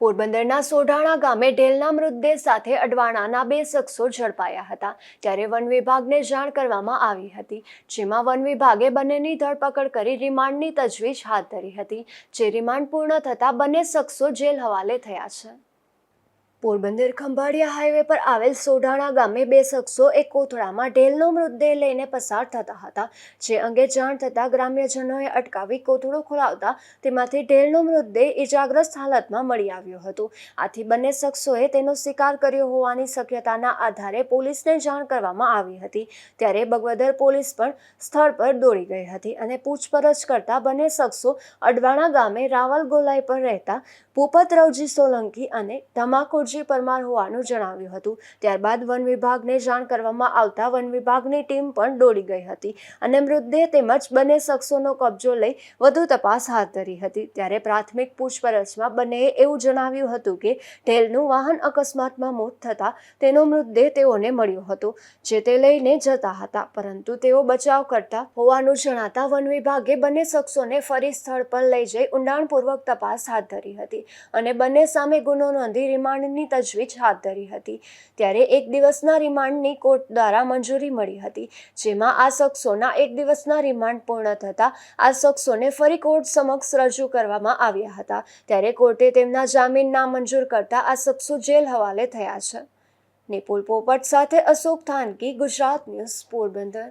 પોરબંદરના સોઢાણા ગામે ઢેલના મૃતદેહ સાથે અડવાણાના બે શખ્સો ઝડપાયા હતા, ત્યારે વન વિભાગને જાણ કરવામાં આવી હતી, જેમાં વન વિભાગે બંનેની ધરપકડ કરી રિમાન્ડની તજવીજ હાથ ધરી હતી, જે રિમાન્ડ પૂર્ણ થતાં બંને શખ્સો જેલ હવાલે થયા છે. પોરબંદર ખંભાળિયા હાઈવે પર આવેલ સોઢાણા ગામે બે શખ્સો એક કોથળામાં ઢેલનો મૃતદેહ લઈને પસાર થતા હતા, જે અંગે જાણ થતાં ગ્રામ્યજનોએ અટકાવી કોથળો ખોલાવતા તેમાંથી ઢેલનો મૃતદેહ ઇજાગ્રસ્ત હાલતમાં મળી આવ્યો હતો. આથી બંને શખ્સોએ તેનો શિકાર કર્યો હોવાની શક્યતાના આધારે પોલીસને જાણ કરવામાં આવી હતી. ત્યારે બગવદર પોલીસ પણ સ્થળ પર દોડી ગઈ હતી અને પૂછપરછ કરતા બંને શખ્સો અડવાણા ગામે રાવલ ગોલાઈ પર રહેતા ભૂપતરાવજી સોલંકી અને ધમાકોરજી પરમાર હોવાનું જણાવ્યું હતું. ત્યારબાદ વન વિભાગને જાણ કરવામાં આવતા વન વિભાગની ટીમ પણ દોડી ગઈ હતી અને મૃતદેહ તેમજ બંને શખ્સોનો કબજો લઈ વધુ તપાસ હાથ ધરી હતી. ત્યારે પ્રાથમિક પૂછપરછમાં બંનેએ એવું જણાવ્યું હતું કે, ઢેલનું વાહન અકસ્માતમાં મોત થતાં તેનો મૃતદેહ તેઓને મળ્યો હતો, જે તે લઈને જતા હતા. પરંતુ તેઓ બચાવ કરતા હોવાનું જણાતા વન વિભાગે બંને શખ્સોને ફરી સ્થળ પર લઈ જઈ ઊંડાણપૂર્વક તપાસ હાથ ધરી હતી અને બંને સામે ગુનો નોંધી રિમાન્ડની તજવીજ હાથ ધરી હતી. ત્યારે એક દિવસના રિમાન્ડની કોર્ટ દ્વારા મંજૂરી મળી હતી, જેમાં આ શખ્સોના એક દિવસના રિમાન્ડ પૂર્ણ થતાં આ શખ્સોને ફરી કોર્ટ સમક્ષ રજૂ કરવામાં આવ્યા હતા. ત્યારે કોર્ટે તેમના જામીન નામંજૂર કરતા આ શખ્સો જેલ હવાલે થયા છે. નિપુલ પોપટ સાથે અશોક થાનકી, ગુજરાત ન્યૂઝ, પોરબંદર.